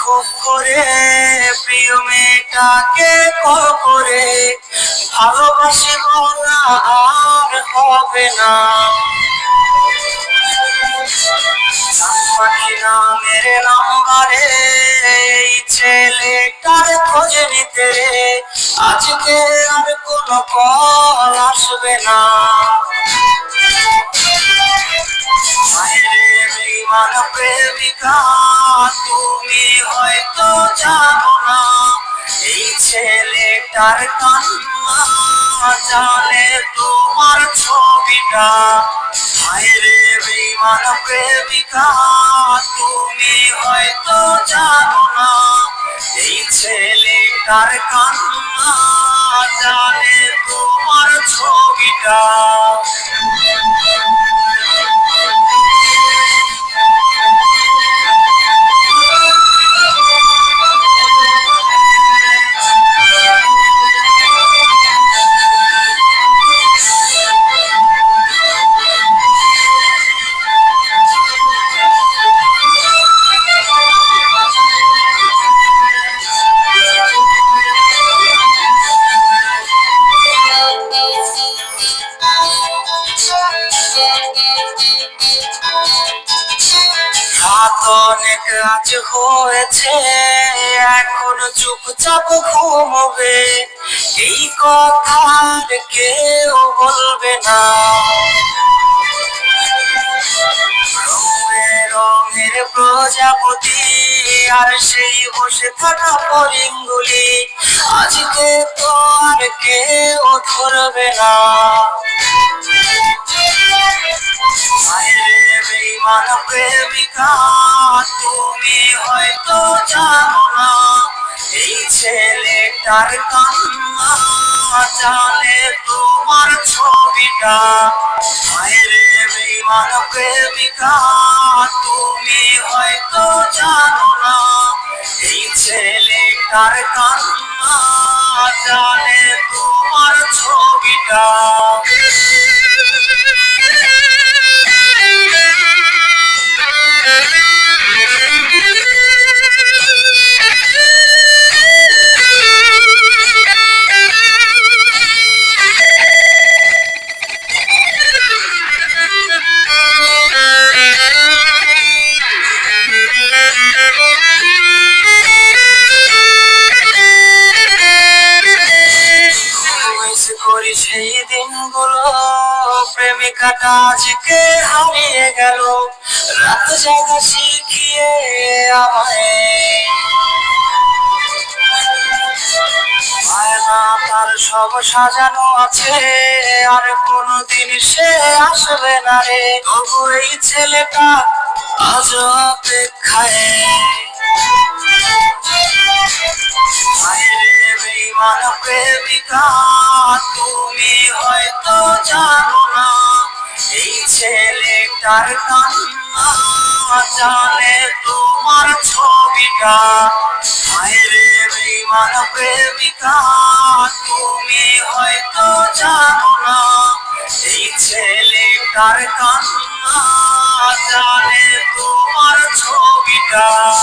খুব করে প্রিয় মেয়েটাকে কল করে ভালোবাসি বলা আর হবে না। পাখি নামের নাম্বারে এই ছেলেটার খোঁজ নিতে আজকে আর কোনো কল আসবে না। মায়ের প্রেমিকা, তুমি হয়তো জানো না। এই ছেলেটার কান্না জানে তোমার ছবিটা। মায়ের বেঈমান প্রেমিকা, তুমি হয়তো জানো না। এই ছেলেটার কান্না জানে তোমার ছবিটা। অনেক আজ হয়েছে, এখন চুপচাপ ঘুমবে। এই কথা আর কেউ বলবে না। রঙে রঙের প্রজাপতি, আর সেই বসে থাকা পরিঙ্গুলি। আজকে তো আর কেউ ধরবে না। বেঈমান প্রেমিকা তুমি হয়তো জানো না। এই ছেলেটার কান্না জানে তোমার ছবিটা। মায়ের বেঈমান প্রেমিকা, তুমি হয়তো জানো না। এই ছেলেটার কান্না জানে তোমার ছবিটা। করি সেই দিনগুলো, প্রেমিকাটা আজকে হারিয়ে গেল। রাত জাগা শিখিয়ে আমায়। তার সব সাজানো আছে, আর কোনোদিন সে আসবে না রে। তবু এই ছেলেটা আজ অপেক্ষায় বেঈমান প্রেমিকা, তুমি হয়তো জানো না, এই ছেলেটার কান্না জানে তোমার ছবিটা। মায়ের বেঈমান প্রেমিকা, তুমি হয়তো জানো না, এই ছেলেটার কান্না জানে তোমার ছবিটা